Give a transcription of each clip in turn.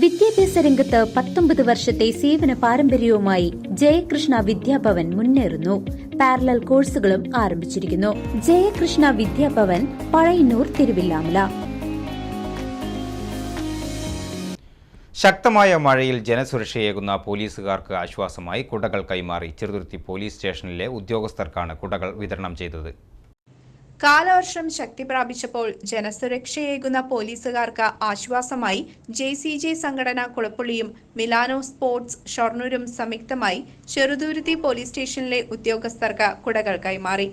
വിദ്യാഭ്യാസ രംഗത്ത് പത്തൊമ്പത് വർഷത്തെ സേവന പാരമ്പര്യവുമായി ജയകൃഷ്ണ വിദ്യാഭവൻ മുന്നേറുന്നു. പാരലൽ കോഴ്സുകളും ആരംഭിച്ചിരിക്കുന്നു. ജയകൃഷ്ണ വിദ്യാഭവൻ പഴയന്നൂർ തിരുവില്ലാമല. ശക്തമായ മഴയിൽ ജനസുരക്ഷയേകുന്ന പോലീസുകാർക്ക് ആശ്വാസമായി കുടകൾ കൈമാറി. ചെറുതുരുത്തി പോലീസ് സ്റ്റേഷനിലെ ഉദ്യോഗസ്ഥർക്കാണ് കുടകൾ വിതരണം ചെയ്തത്. കാലവർഷം ശക്തി പ്രാപിച്ചപ്പോൾ ജനസുരക്ഷയേകുന്ന പോലീസുകാർക്ക് ആശ്വാസമായി ജെ സി ജെ സംഘടന കുളപ്പുള്ളിയും മിലാനോ സ്പോർട്സ് ഷൊർണൂരും സംയുക്തമായി ചെറുതുരുത്തി പോലീസ് സ്റ്റേഷനിലെ ഉദ്യോഗസ്ഥർക്ക് കുടകൾ കൈമാറി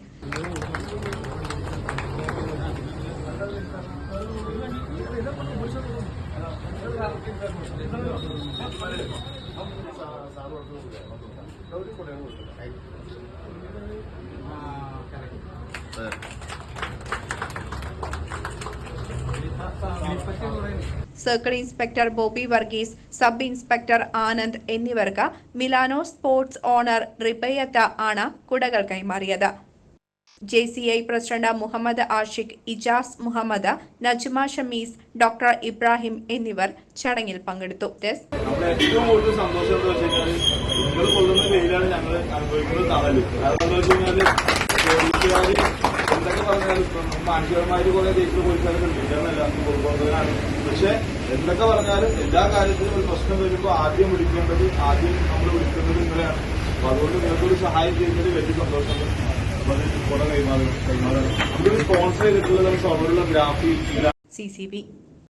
circle inspector Bobby Varghese sub inspector Anand എന്നിവർക്ക് മിലാനോ സ്പോർട്സ് ഓണർ റിബയത്ത ആണ് കുടകൾ കൈമാറിയത്. J C I president Muhammad Ashiq Ijas Muhammad Najma Shamees doctor Ibrahim എന്നിവർ ചടങ്ങിൽ പങ്കെടുത്തു. കൂടുതൽ സന്തോഷം ഞങ്ങൾ ഇപ്പം മാനസികമായിട്ട് കുറെ ദേശീയ പോലീസുകാരൊക്കെ ഉണ്ട് ഇല്ലെന്നല്ല കൊടുക്കുന്നതിനാണ് പക്ഷെ എന്തൊക്കെ പറഞ്ഞാലും എല്ലാ കാര്യത്തിലും ഒരു പ്രശ്നം വരുമ്പോൾ ആദ്യം വിളിക്കേണ്ടത് ആദ്യം നമ്മൾ വിളിക്കേണ്ടത് നിങ്ങളെയാണ് അപ്പൊ അതുകൊണ്ട് നിങ്ങൾക്കൊരു സഹായം ചെയ്യുന്നതിൽ വലിയ സന്തോഷമുണ്ട്. അപ്പൊ അത് കുറെ കൈമാറും നമ്മൾ സ്പോൺസർ ചെയ്തിട്ടുള്ള സൗണ്ടുള്ള ഗ്രാഫി സി സി ബി